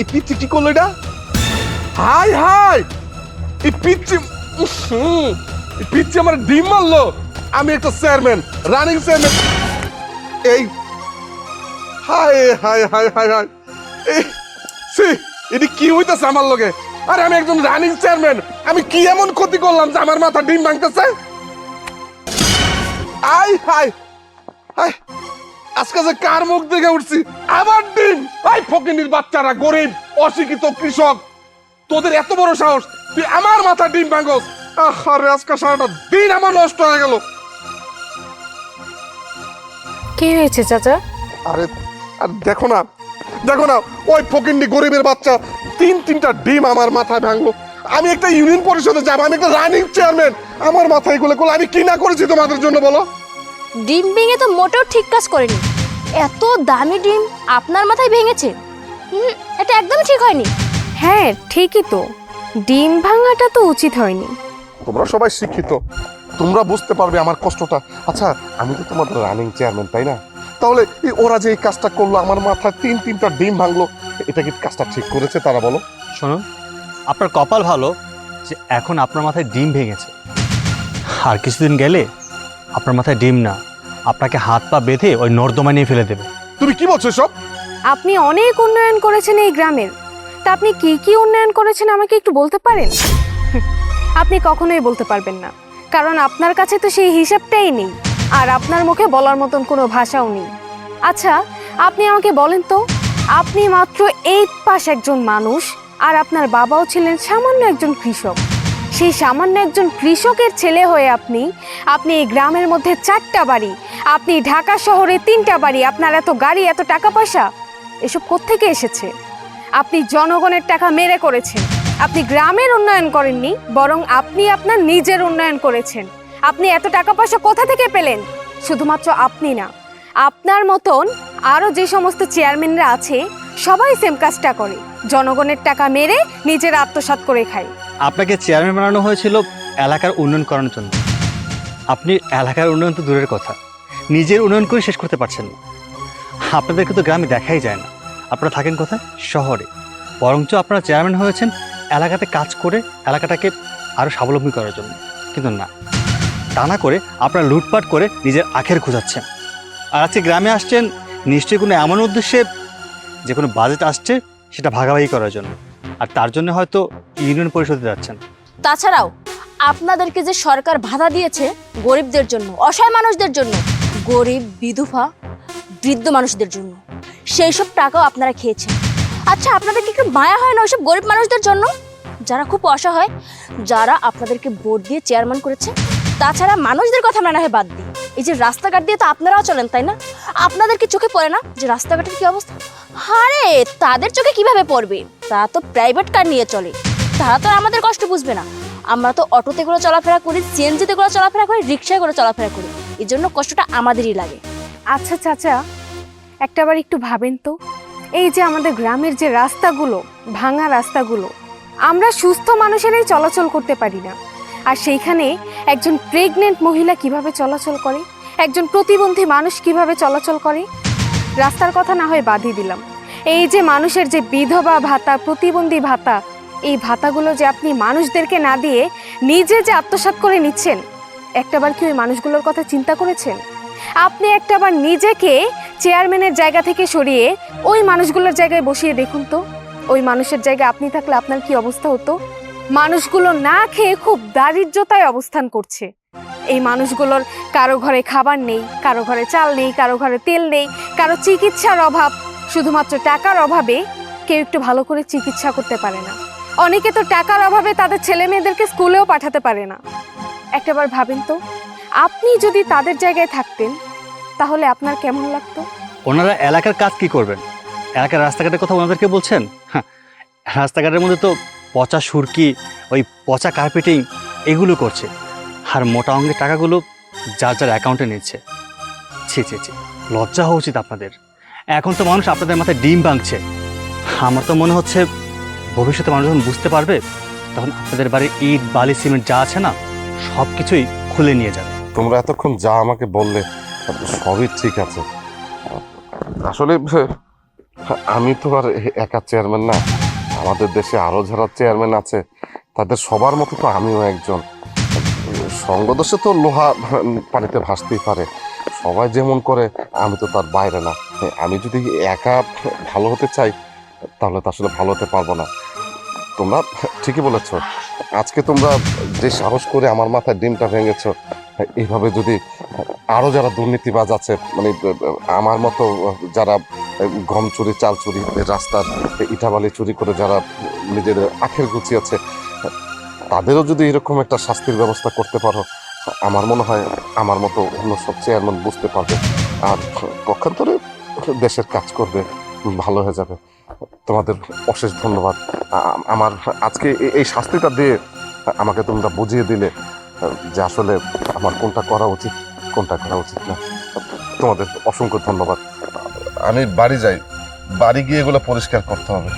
এই পিচ্ছি কি করল এটা? হাই হাই! এই পিচ্ছি এই পিচ্ছি আমার ডিম মারলো। আমি একটা চেয়ারম্যান, রানিং চেয়ারম্যান। এই, হাই হাই হাই হাই হাই। সি এটি কি হইতেছে আমার লগে? আরে আমি একজন রানিং চেয়ারম্যান। আমি কি এমন ক্ষতি করলাম যে আমার মাথা ডিম ভাঙতেছে? আই, হাই হাই। আজকে যে কার মুখ দেখে উঠছি? আবার ডিম ফকিনির বাচ্চারা গরিব অশিক্ষিত কৃষক তোদের এত বড় সাহস তুই আমার মাথা ডিম ভাঙস। আরে আজকে সারাটা দিন আমার নষ্ট হয়ে গেল। কি হয়েছে চাচা? আরে আর দেখো না দেখো না ওই ফকিন্ডি গরিবের বাচ্চা তিন তিনটা ডিম আমার মাথায় ভাঙলো। আমি একটা ইউনিয়ন পরিষদে যাব আমি একটা রানিং চেয়ারম্যান। আমার মাথায় করল আমি কি না করেছি তোমাদের জন্য বলো? ডিম ভেঙে তো মোটেও ঠিক কাজ করেনি। এত দামি ডিম আপনার মাথায় ভেঙেছে। হুম, এটা একদমই ঠিক হয়নি। হ্যাঁ ঠিকই তো। ডিম ভাঙাটা তো উচিত হয়নি। তোমরা সবাই শিক্ষিত। তোমরা বুঝতে পারবে আমার কষ্টটা। আচ্ছা আমি তো তোমাদের রানিং চেয়ারম্যান তাই না? তাহলে ওরা যে এই কাজটা করল আমার মাথায় তিন তিনটা ডিম ভাঙলো এটা কি কাজটা ঠিক করেছে তারা বলো? শুনুন আপনার কপাল ভালো যে এখন আপনার মাথায় ডিম ভেঙেছে। আর কিছুদিন গেলে আপনার মাথায় ডিম না আপনাকে হাত পা বেঁধে ওই নর্দমা নিয়ে ফেলে দেবে। তুমি কি বলছো সব আপনি অনেক উন্নয়ন করেছেন এই গ্রামের। তা আপনি কি কি উন্নয়ন করেছেন আমাকে একটু বলতে পারেন? আপনি কখনোই বলতে পারবেন না কারণ আপনার কাছে তো সেই হিসাবটাই নেই আর আপনার মুখে বলার মতন কোনো ভাষাও নেই। আচ্ছা আপনি আমাকে বলেন তো আপনি মাত্র এইট পাস একজন মানুষ আর আপনার বাবাও ছিলেন সামান্য একজন কৃষক। সেই সামান্য একজন কৃষকের ছেলে হয়ে আপনি। আপনি এই গ্রামের মধ্যে চারটা বাড়ি, আপনি ঢাকা শহরে তিনটা বাড়ি, আপনার এত গাড়ি, এত টাকা পয়সা, এসব কোত্থেকে এসেছে? আপনি জনগণের টাকা মেরে করেছেন। আপনি গ্রামের উন্নয়ন করেননি, বরং আপনি আপনার নিজের উন্নয়ন করেছেন। আপনি এত টাকা পয়সা কোথা থেকে পেলেন? শুধুমাত্র আপনি না, আপনার মতন আরও যে সমস্ত চেয়ারম্যানরা আছে, সবাই সেম কাজটা করে। জনগণের টাকা মেরে নিজের আত্মসাৎ করে খায়। আপনাকে চেয়ারম্যান বানানো হয়েছিল এলাকার উন্নয়ন করানোর জন্য। আপনি এলাকার উন্নয়ন তো দূরের কথা। নিজের উন্নয়ন করে শেষ করতে পারছেন না। আপনাদেরকে তো গ্রামে দেখাই যায় না। আপনারা থাকেন কোথায়? শহরে। বরঞ্চ আপনারা চেয়ারম্যান হয়েছেন এলাকাতে কাজ করে এলাকাটাকে আরও স্বাবলম্বী করার জন্য। কিন্তু না। তা না করে আপনারা লুটপাট করে নিজের আখের খোঁজাচ্ছেন। আর আজকে গ্রামে আসছেন, নিশ্চয়ই কোনো এমন উদ্দেশ্যে যে কোনো বাজেট আসছে, সেটা ভাগাভাগি করার জন্য। আর তার জন্য হয়তো ইউনিয়ন পরিষদে যাচ্ছেন। তাছাড়াও আপনাদেরকে যে সরকার ভাতা দিয়েছে গরিবদের জন্য, অসহায় মানুষদের জন্য, গরিব, বিধবা, বৃদ্ধ মানুষদের জন্য সেই সব টাকাও আপনারা খেয়েছেন। আচ্ছা আপনাদের কি মায়া হয় না ওইসব গরিব মানুষদের জন্য? যারা খুব অসহায়, যারা আপনাদেরকে ভোট দিয়ে চেয়ারম্যান করেছে, তাছাড়া মানুষদের কথা আমরা না হয় বাদ দিই। এই যে রাস্তাঘাট দিয়ে তো আপনারাও চলেন, তাই না? আপনাদের কি চোখে পড়ে না যে রাস্তাঘাটের কি অবস্থা? আরে তাদের চোখে কীভাবে পড়বে? তারা তো প্রাইভেট কার নিয়ে চলে। তারা তো আমাদের কষ্ট বুঝবে না। আমরা তো অটোতে করে চলাফেরা করি সিএনজিতে করে চলাফেরা করি, রিক্সায় করে চলাফেরা করি। এই জন্য কষ্টটা আমাদেরই লাগে। আচ্ছা চাচা একটাবার একটু ভাবেন তো। এই যে আমাদের গ্রামের যে রাস্তাগুলো, ভাঙা রাস্তাগুলো, আমরা সুস্থ মানুষেরাই চলাচল করতে পারি না। আর সেইখানে একজন প্রেগনেন্ট মহিলা কীভাবে চলাচল করে? একজন প্রতিবন্ধী মানুষ কীভাবে চলাচল করে? রাস্তার কথা না হয় বাদই দিলাম। এই যে মানুষের যে বিধবা ভাতা, প্রতিবন্ধী ভাতা, এই ভাতাগুলো যে আপনি মানুষদেরকে না দিয়ে নিজে যে আত্মসাৎ করে নিচ্ছেন, একটাবার কি ওই মানুষগুলোর কথা চিন্তা করেছেন? আপনি একটাবার নিজেকে চেয়ারম্যানের জায়গা থেকে সরিয়ে ওই মানুষগুলোর জায়গায় বসিয়ে দেখুন তো। ওই মানুষের জায়গায় আপনি থাকলে আপনার কি অবস্থা হতো? মানুষগুলো না খেয়ে খুব দারিদ্রতায় অবস্থান করছে। এই মানুষগুলোর কারও ঘরে খাবার নেই কারও ঘরে চাল নেই কারও ঘরে তেল নেই কারও চিকিৎসার অভাব। শুধুমাত্র টাকার অভাবে কেউ একটু ভালো করে চিকিৎসা করতে পারে না। অনেকে তো টাকার অভাবে তাদের ছেলে মেয়েদেরকে স্কুলেও পাঠাতে পারে না। একটাবার ভাবেন তো আপনি যদি তাদের জায়গায় থাকতেন তাহলে আপনার কেমন লাগতো? ওনারা এলাকার কাজ কি করবেন? এলাকার রাস্তাঘাটের কথা ওনাদেরকে বলছেন? হ্যাঁ, রাস্তাঘাটের মধ্যে তো পচা সুরকি, ওই পচা কার্পেটিং এগুলো করছে। আর মোটা অঙ্কের টাকাগুলো যার যার অ্যাকাউন্টে নিচ্ছে। ছি ছি ছি, লজ্জা হওয়া উচিত আপনাদের। এখন তো মানুষ আপনাদের মাথায় ডিম ভাঙছে। আমার তো মনে হচ্ছে ভবিষ্যতে মানুষ যখন বুঝতে পারবে, তখন আপনাদের বাড়ির ইট, বালি, সিমেন্ট যা আছে না সব কিছুই খুলে নিয়ে যাবে। তোমরা এতক্ষণ যা আমাকে বললে সবই ঠিক আছে। আসলে, আমি তো আর একা চেয়ারম্যান না। আমাদের দেশে আরও যারা চেয়ারম্যান আছে, তাদের সবার মতো তো আমিও একজন। সঙ্গদোষে তো লোহা পানিতে ভাসতেই পারে। সবাই যেমন করে, আমি তো তার বাইরে না। আমি যদি একা ভালো হতে চাই, তাহলে তো আসলে ভালো হতে পারব না। তোমরা ঠিকই বলেছ। আজকে তোমরা যে সাহস করে আমার মাথায় ডিমটা ভেঙেছ এইভাবে যদি আরও যারা দুর্নীতিবাজ আছে মানে আমার মতো যারা গম চুরি, চাল চুরি রাস্তার ইটাবালি চুরি করে যারা নিজের আখের গুছিয়েছে তাদেরও যদি এরকম একটা শাস্তির ব্যবস্থা করতে পারো, আমার মনে হয় আমার মতো অন্য সব চেয়ারম্যান বুঝতে পারবে। আর পক্ষান্তরে দেশের কাজ করবে, ভালো হয়ে যাবে। তোমাদের অশেষ ধন্যবাদ। আমার আজকে এই শাস্তিটা দিয়ে আমাকে তোমরা বুঝিয়ে দিলে, যে আসলে আমার কোনটা করা উচিত, কোনটা করা উচিত না। তোমাদের অসংখ্য ধন্যবাদ। আমি বাড়ি যাই। বাড়ি গিয়ে এগুলো পরিষ্কার করতে হবে।